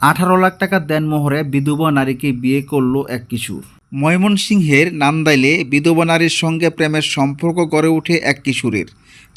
আঠারো লাখ টাকা দেনমোহরে বিধবা নারীকে বিয়ে করল এক কিশোর। ময়মনসিংহের নান্দাইলে বিধবা নারীর সঙ্গে প্রেমের সম্পর্ক গড়ে ওঠে এক কিশোরের।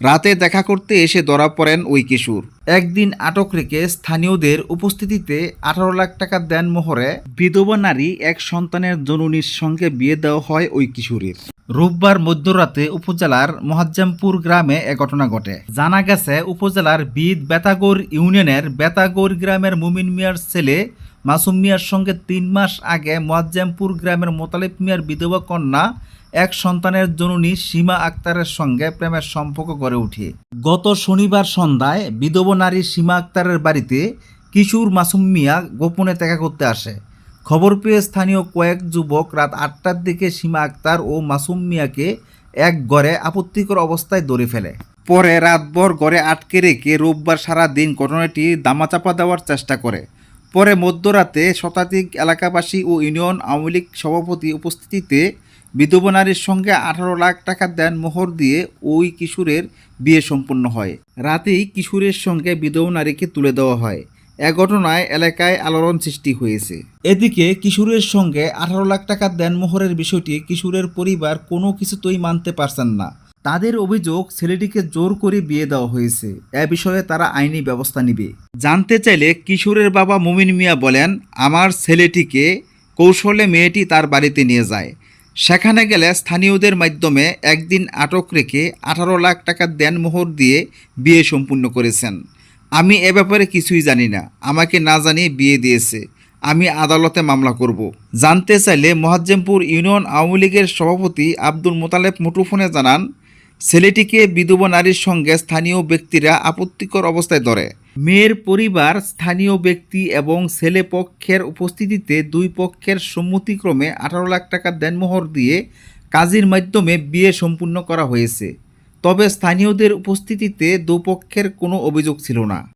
রাতে দেখা করতে এসে ধরা পড়েন ওই কিশোর। একদিন আটক রেখে স্থানীয়দের উপস্থিতিতে আঠারো লাখ টাকা দেনমোহরে বিধবা নারী এক সন্তানের জননীর সঙ্গে বিয়ে দেওয়া হয় ওই কিশোরের। রোববার মধ্যরাতে উপজেলার মহাজ্জামপুর গ্রামে এ ঘটনা ঘটে। জানা গেছে, উপজেলার বিদ বেতাগর ইউনিয়নের বেতাগর গ্রামের মুমিন মিয়ার ছেলে মাসুম মিয়ার সঙ্গে তিন মাস আগে মোয়াজ্জামপুর গ্রামের মোতালেব মিয়ার বিধবা কন্যা, এক সন্তানের জননী সীমা আক্তারের সঙ্গে প্রেমের সম্পর্ক গড়ে ওঠে। গত শনিবার সন্ধ্যায় বিধবা নারী সীমা আক্তারের বাড়িতে কিশোর মাসুম মিয়া গোপনে দেখা করতে আসে। খবর পেয়ে স্থানীয় কয়েক যুবক রাত আটটার দিকে সীমা আক্তার ও মাসুম মিয়াকে এক গড়ে আপত্তিকর অবস্থায় ধরে ফেলে। পরে রাতভর গড়ে আটকে রেখে রোববার সারা দিন ঘটনাটি দামাচাপা দেওয়ার চেষ্টা করে। পরে মধ্যরাতে শতাধিক এলাকাবাসী ও ইউনিয়ন আওয়ামী লীগ সভাপতি উপস্থিতিতে বিধবা নারীর সঙ্গে আঠারো লাখ টাকা দেন মোহর দিয়ে ওই কিশোরের বিয়ে সম্পন্ন হয়। রাতেই কিশোরের সঙ্গে বিধবা নারীকে তুলে দেওয়া হয়। এ ঘটনায় এলাকায় আলোড়ন সৃষ্টি হয়েছে। এদিকে কিশোরের সঙ্গে আঠারো লাখ টাকা দেনমোহরের বিষয়টি কিশোরের পরিবার কোনো কিছুতেই মানতে পারছেন না। তাদের অভিযোগ ছেলেটিকে জোর করে বিয়ে দেওয়া হয়েছে। এ বিষয়ে তারা আইনি ব্যবস্থা নেবে। জানতে চাইলে কিশোরের বাবা মুমিন মিয়া বলেন আমার ছেলেটিকে কৌশলে মেয়েটি তার বাড়িতে নিয়ে যায়। সেখানে গেলে স্থানীয়দের মাধ্যমে একদিন আটক রেখে আঠারো লাখ টাকা দেনমোহর দিয়ে বিয়ে সম্পূর্ণ করেছেন। আমি এ ব্যাপারে কিছুই জানি না। আমাকে না জানিয়ে বিয়ে দিয়েছে। আমি আদালতে মামলা করব। জানতে চাইলে মহাজ্জেমপুর ইউনিয়ন আওয়ামী লীগের সভাপতি আব্দুল মোতালেব মুঠোফোনে জানান, ছেলেটিকে বিধবা নারীর সঙ্গে স্থানীয় ব্যক্তিরা আপত্তিকর অবস্থায় ধরে। মেয়ের পরিবার, স্থানীয় ব্যক্তি এবং ছেলে পক্ষের উপস্থিতিতে দুই পক্ষের সম্মতিক্রমে আঠারো লাখ টাকা দেনমোহর দিয়ে কাজীর মাধ্যমে বিয়ে সম্পূর্ণ করা হয়েছে। তবে স্থানীয়দের উপস্থিতিতে দুপক্ষের কোনো অভিযোগ ছিল না।